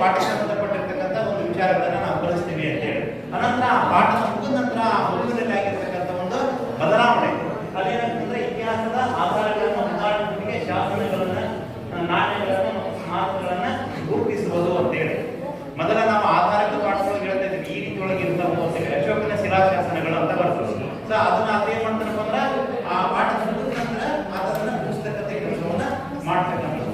ಪಾಠಕ್ಕೆ ಸಂಬಂಧಪಟ್ಟಿರ್ತಕ್ಕಂಥ ಒಂದು ವಿಚಾರಗಳನ್ನ ನಾವು ಕಲಿಸ್ತೀವಿ ಅಂತ ಹೇಳಿ. ಅನಂತರ ಆ ಪಾಠ ಮುಗಿದ ನಂತರ ಆ ಮಗುವಿನಲ್ಲಿ ಆಗಿರ್ತಕ್ಕಂಥ ಒಂದು ಬದಲಾವಣೆ ಅದೇನಂತಂದ್ರೆ ಇತಿಹಾಸದ ಆಧಾರಗಳನ್ನು ಉದಾಹರಣೆಗೆ ಶಾಸನಗಳನ್ನ ಆ, ನಾಣ್ಯಗಳನ್ನ ಮತ್ತು ಸ್ಮಾರಕಗಳನ್ನ ರೂಪಿಸುವುದು ಅಂತ ಹೇಳಿ ಮೊದಲ ನಾವು ಆಧಾರಕ್ಕೆ ಪಾಠದೊಳಗೆ ಹೇಳ್ತಾ ಇದ್ವಿ ಈ ರೀತಿ ಒಳಗೆ ಇರ್ತಾವೆ ಅಂತ ಹೇಳಿ ಅಶೋಕನ ಶಿಲಾಶಾಸನಗಳು ಅಂತ ಬರ್ತದೆ ಸೊ ಅದನ್ನ ಅದೇನ್ ಮಾಡ್ತಾರಪ್ಪ ಅಂದ್ರೆ ಆ ಪಾಠ ಮುಗಿದ ನಂತರ ಅದನ್ನ ಪುಸ್ತಕತೆ ಕೆಲಸವನ್ನ ಮಾಡ್ತಕ್ಕಂಥದ್ದು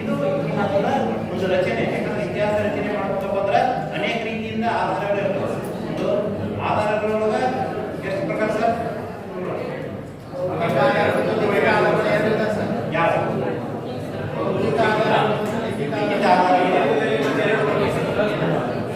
ಇದು ಇತಿಹಾಸದ ಒಂದು ರಚನೆ ಯಾಕಂದ್ರೆ ಇತಿಹಾಸ ರಚನೆ ಮಾಡ್ಬೇಕಪ್ಪ ಅಂದ್ರೆ ಅನೇಕ ರೀತಿಯಿಂದ ಆಧಾರಗಳು ಇರ್ತವೆ ಒಂದು ಆಧಾರಗಳೊಳಗ ಎಷ್ಟು ಪ್ರಕಾರ ಸರ್ ಯಾವ ಲಿಖಿತ ಆಧಾರಗಳು ಒಬ್ಬರೇ ಮತ್ತು ವಿದೇಶೀಯ ಲಿಖಿತದಲ್ಲಿ ಎರಡು ಬರ್ತದೆ ಒಂದು ದೇಶೀಯ ಒಂದು ವಿದೇಶೀಯ ದೇಶೀಯ ಅಂದ್ರೆ ನಮ್ಮ ದೇಶದಲ್ಲಿ ಬರೆದಿರ್ತಕ್ಕಂಥದ್ದಕ್ಕೆ ದೇಶೀಯ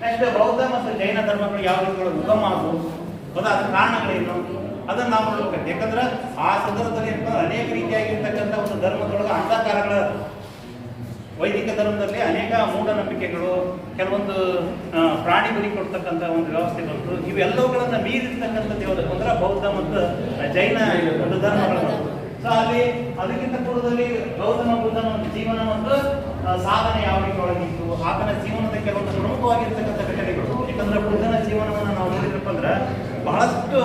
ನೆಕ್ಸ್ಟ್ ಬೌದ್ಧ ಮತ್ತು ಜೈನ ಧರ್ಮಗಳು ಯಾವ ರೀತಿಗಳು ಉಗಮ ಅದು ಅದರ ಕಾರಣಗಳೇನು? ಅದನ್ನು ನಾವು ನೋಡ್ಬೇಕು. ಯಾಕಂದ್ರೆ ಆ ಸಂದರ್ಭದಲ್ಲಿ ಅನೇಕ ರೀತಿಯಾಗಿರ್ತಕ್ಕಂಥ ಒಂದು ಧರ್ಮದೊಳಗೆ ಅಂಧಕಾರಗಳ ವೈದಿಕ ಧರ್ಮದಲ್ಲಿ ಅನೇಕ ಮೂಢನಂಬಿಕೆಗಳು, ಕೆಲವೊಂದು ಪ್ರಾಣಿ ಬಲಿ ಕೊಡ್ತಕ್ಕಂಥ ಒಂದು ವ್ಯವಸ್ಥೆ ಬಂತು ಇವೆಲ್ಲವುಗಳನ್ನ ಮೀರಿರ್ತಕ್ಕಂಥದ್ದು ಯಾವುದಪ್ಪ ಅಂದ್ರೆ ಬೌದ್ಧ ಮತ್ತು ಜೈನ ಒಂದು ಧರ್ಮಗಳು. ಸೊ ಅಲ್ಲಿ ಅದಕ್ಕಿಂತ ಕೂಡದಲ್ಲಿ ಗೌತಮ ಬುದ್ಧನ ಒಂದು ಜೀವನ ಮತ್ತು ಸಾಧನೆ ಯಾವ ರೀತಿ ಒಳಗಿತ್ತು ಆತನ ಜೀವನದ ಕೆಲವೊಂದು ಪ್ರಮುಖವಾಗಿರ್ತಕ್ಕಂಥ ಘಟನೆಗಳು. ಯಾಕಂದ್ರೆ ಬುದ್ಧನ ಜೀವನವನ್ನು ನಾವು ನೋಡಿದ್ರಪ್ಪ ಅಂದ್ರೆ ಬಹಳಷ್ಟು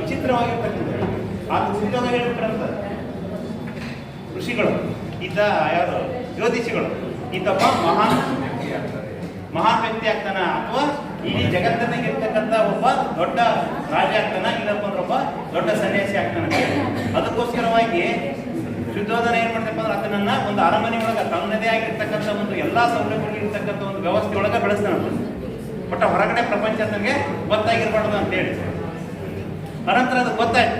ವಿಚಿತ್ರವಾಗಿರ್ತಕ್ಕಂಥ ಆತ ಸಿದ್ಧವಾಗಿ ಹೇಳ್ಬಿಟ್ರಂತ ಋಷಿಗಳು, ಈತ ಯಾರು ಜ್ಯೋತಿಷಿಗಳು. ಈತಪ್ಪ ಮಹಾನ್ ಮಹಾನ್ ವ್ಯಕ್ತಿ ಆಗ್ತಾನ ಅಥವಾ ಇಡೀ ಜಗತ್ತಿನಾಗ ಇರ್ತಕ್ಕಂಥ ಒಬ್ಬ ದೊಡ್ಡ ರಾಜ ಆಗ್ತಾನ, ಇಲ್ಲಪ್ಪ ಒಬ್ಬ ದೊಡ್ಡ ಸನ್ಯಾಸಿ ಆಗ್ತಾನ ಅದಕ್ಕೋಸ್ಕರವಾಗಿ ಶುದ್ಧೋಧನ ಏನ್ ಮಾಡ್ತಪ್ಪ ಅಂದ್ರೆ ಅದನ್ನ ಒಂದು ಅರಮನೆ ಒಳಗ ತನ್ನದೇ ಆಗಿರ್ತಕ್ಕಂಥ ಒಂದು ಎಲ್ಲಾ ಸೌಲಭ್ಯಗಳು ಇರ್ತಕ್ಕಂಥ ಒಂದು ವ್ಯವಸ್ಥೆ ಒಳಗ ಬೆಳೆಸ್ತಾನ ಬಟ್ ಹೊರಗಡೆ ಪ್ರಪಂಚ ತನಗೆ ಗೊತ್ತಾಗಿರ್ಬಾರ್ದು ಅಂತ ಹೇಳಿ. ಅನಂತರ ಅದು ಗೊತ್ತಾಯ್ತು.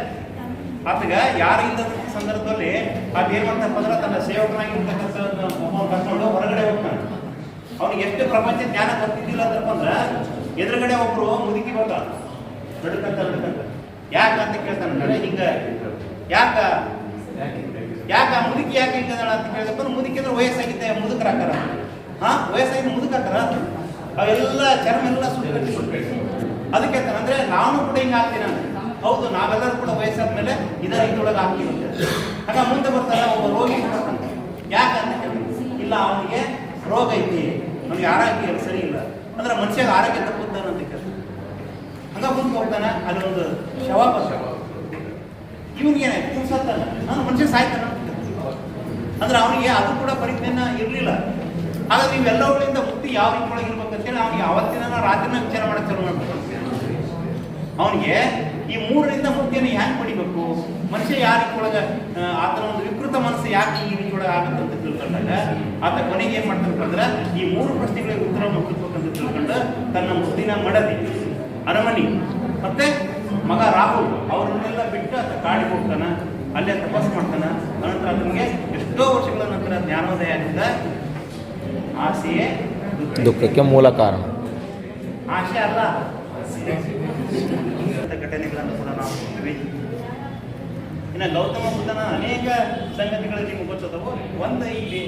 ಆತಗ ಯಾರು ಇಲ್ಲದ ಸಂದರ್ಭದಲ್ಲಿ ದೇವಂತ ಪದ್ರ ಅಂದ್ರೆ ತನ್ನ ಸೇವಕನಾಗಿರ್ತಕ್ಕಂಥ ಕರ್ಕೊಂಡು ಹೊರಗಡೆ ಹೋಗ್ತಾನೆ. ಅವ್ನಿಗೆ ಎಷ್ಟು ಪ್ರಪಂಚ ಜ್ಞಾನ ಗೊತ್ತಿದ್ದಿಲ್ಲ ಅಂದ್ರಪ್ಪ ಅಂದ್ರೆ ಎದುರುಗಡೆ ಒಬ್ರು ಮುದುಕಿ ಬರ್ತಾನ. ನಡುಕಂತ ನಡುಕಂತ. ಯಾಕ ಅಂತ ಕೇಳ್ತಾನೆ ಹಿಂಗ. ಯಾಕ? ಯಾಕ ಮುದುಕಿ ಯಾಕೆ ಹಿಂಗದಾಳ ಅಂತ ಕೇಳಿದಪ್ಪ ಅಂದ್ರೆ ಮುದುಕಿ ಅಂದ್ರೆ ವಯಸ್ಸಾಗಿದ್ದೆ ಮುದುಕರಾಕಾರ ಹಾ, ವಯಸ್ಸಾಗಿದ್ದ ಮುದುಕಾಕಾರ ಅವೆಲ್ಲ ಚರ್ಮ ಎಲ್ಲ ಸುಟ್ಟು ಅದಕ್ಕೆ ಅಂದ್ರೆ ನಾನು ಕೂಡ ಹಿಂಗೆ ಆಗ್ತೀನಿ. ಹೌದು, ನಾವೆಲ್ಲರೂ ಕೂಡ ವಯಸ್ಸಾದ ಮೇಲೆ ಇದರ ಹಾಕ್ತೀವಿ ಅಂತ ಆಗ ಮುಂದೆ ಬರ್ತಾರೆ ಒಬ್ಬ ರೋಗಿ ಯಾಕಂತ. ಇಲ್ಲ, ಅವನಿಗೆ ರೋಗ ಐತಿ. ಅವನಿಗೆ ಆರೋಗ್ಯ ಸರಿ ಇಲ್ಲ. ಅಂದ್ರೆ ಮನುಷ್ಯಗ ಆರೋಗ್ಯ ತಪ್ಪುತ್ತಾನಂತ ಕೇಳ್ತಾನೆ. ಹಂಗ ಮುಂದೆ ಹೋಗ್ತಾನೆ ಅಲ್ಲಿ ಒಂದು ಶವ ಇವನಿಗೆ ಏನಾಯ್ತು ಸತ್ತಲ್ಲ ನಾನು ಮನುಷ್ಯ ಸಾಯ್ತಾನ. ಅಂದ್ರೆ ಅವನಿಗೆ ಅದು ಕೂಡ ಪರಿಜ್ಞಾನ ಇರಲಿಲ್ಲ. ಹಾಗಾದ್ರೆ ಇವೆಲ್ಲವುಗಳಿಂದ ಮುಕ್ತಿ ಯಾವ ರೀತಿ ಒಳಗೆ ಇರ್ಬೇಕಂತೇಳಿ ಅವನಿಗೆ ಅವತ್ತಿನ ರಾತ್ರಿನ ವಿಚಾರ ಮಾಡಕ್ಕೆ ಚಾಲು ಮಾಡ್ಬೇಕು ಅವನಿಗೆ ಈ ಮೂರರಿಂದ ಮುಕ್ತಿಯನ್ನು ಹ್ಯಾಂಗ್ ಪಡಿಬೇಕು? ಮನುಷ್ಯ ಯಾವ ರೀತಿ ಆತನ ಒಂದು ವಿಕೃತ ಮನಸ್ಸು ಯಾಕೆ ಈ ರೀತಿ ಒಳಗೆ ಆಗುತ್ತೆ ಅಂತ ತಿಳ್ಕೊಂಡಾಗ, ಆತ ಕೊನೆಗೆ ಏನ್ ಮಾಡ್ತಾನಪ್ಪ ಈ ಮೂರು ಪ್ರಶ್ನೆಗಳಿಗೆ ಉತ್ತರವನ್ನು ಹುಡುಕ್ಬೇಕಂತ ತಿಳ್ಕೊಂಡು ತನ್ನ ಮುದ್ದಿನ ಮಡದಿ, ಅರಮನಿ. ಮತ್ತೆ? ಮಗ ರಾಹುಲ್ ಅವ್ರನ್ನೆಲ್ಲ ಬಿಟ್ಟು ಆತ ಕಾಡಿಗೆ ಹೋಗ್ತಾನ ಅಲ್ಲೇ ತಪಸ್ ಮಾಡ್ತಾನ. ಅನಂತರ ನಮಗೆ ಎಷ್ಟೋ ವರ್ಷಗಳ ನಂತರ ಜ್ಞಾನೋದಯ ಆಗಿದ್ದ ಆಸೆಯೇ ದುಃಖಕ್ಕೆ ಮೂಲ ಕಾರಣ. ಆಸೆ ಅಲ್ಲ ಘಟನೆಗಳನ್ನು ಕೂಡ ನಾವು ನೋಡ್ತೀವಿ. ಇನ್ನು ಗೌತಮ ಬುದ್ಧನ ಅನೇಕ ಸಂಗತಿಗಳು ನಿಮ್ಗೆ ಗೊತ್ತದವು. ಒಂದು ಇಲ್ಲಿ